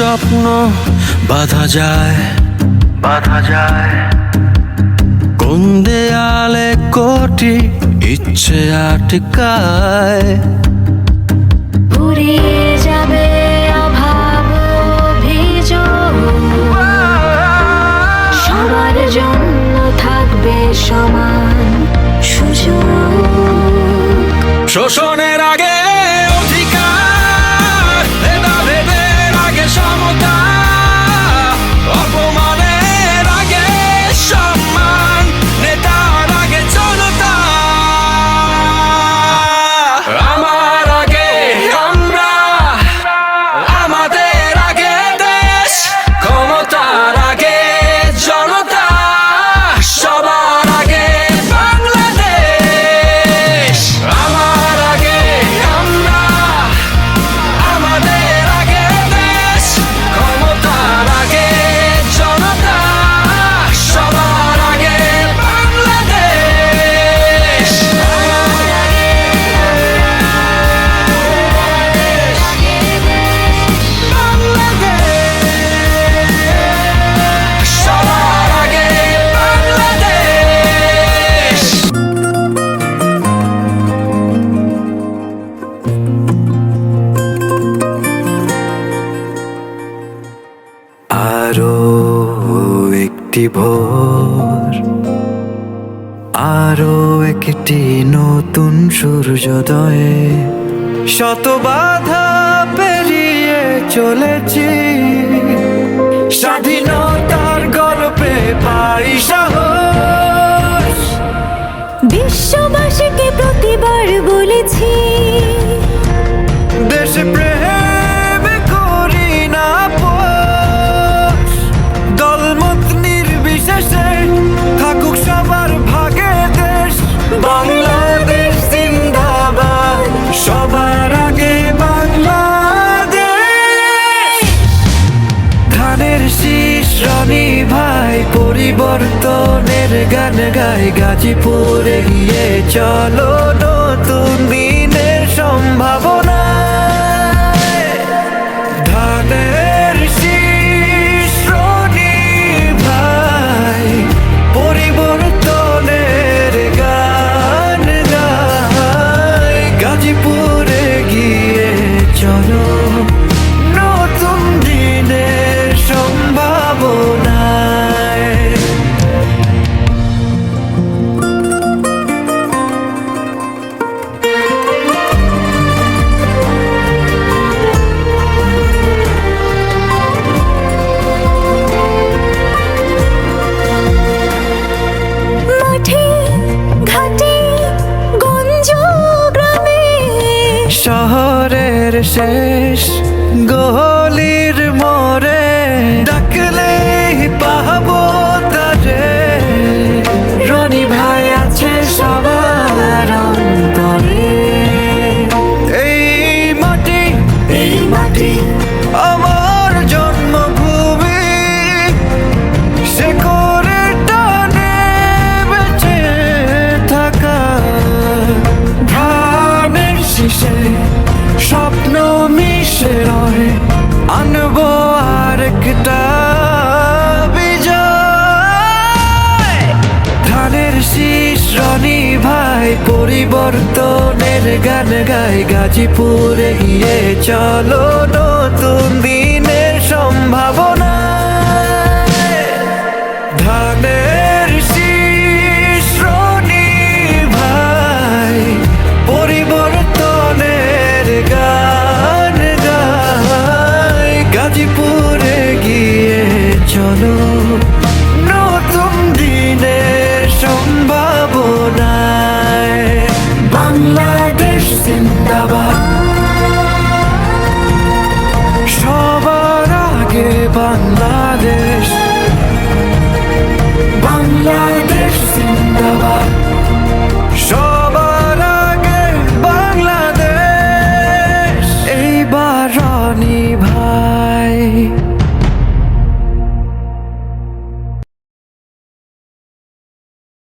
স্বপ্ন বাধা যায়। বাধা যায়। কোন দেয়ালে কোটি ইচ্ছে আটকায়। জন্য থাকবে সমান শোষণের আগে একটি ভোর আরও একটি নতুন সূর্যোদয়ে শত বাধা পেরিয়ে চলেছি। স্বাধীনতার গল্পে পাই সাহস রনি ভাই পরিবর্তনের গান গাই গাজীপুরে গিয়ে চলো নতুন দিনের সম্ভাবনা। শেষ গহলির মন আনব আরেকটা বিজয়। ধানের শীষ রনি ভাই, পরিবর্তনের গান গাই, গাজীপুরে গিয়ে চলো নতুন দিনের সম্ভাবনা। জিন্দাবাদ সবার আগে বাংলা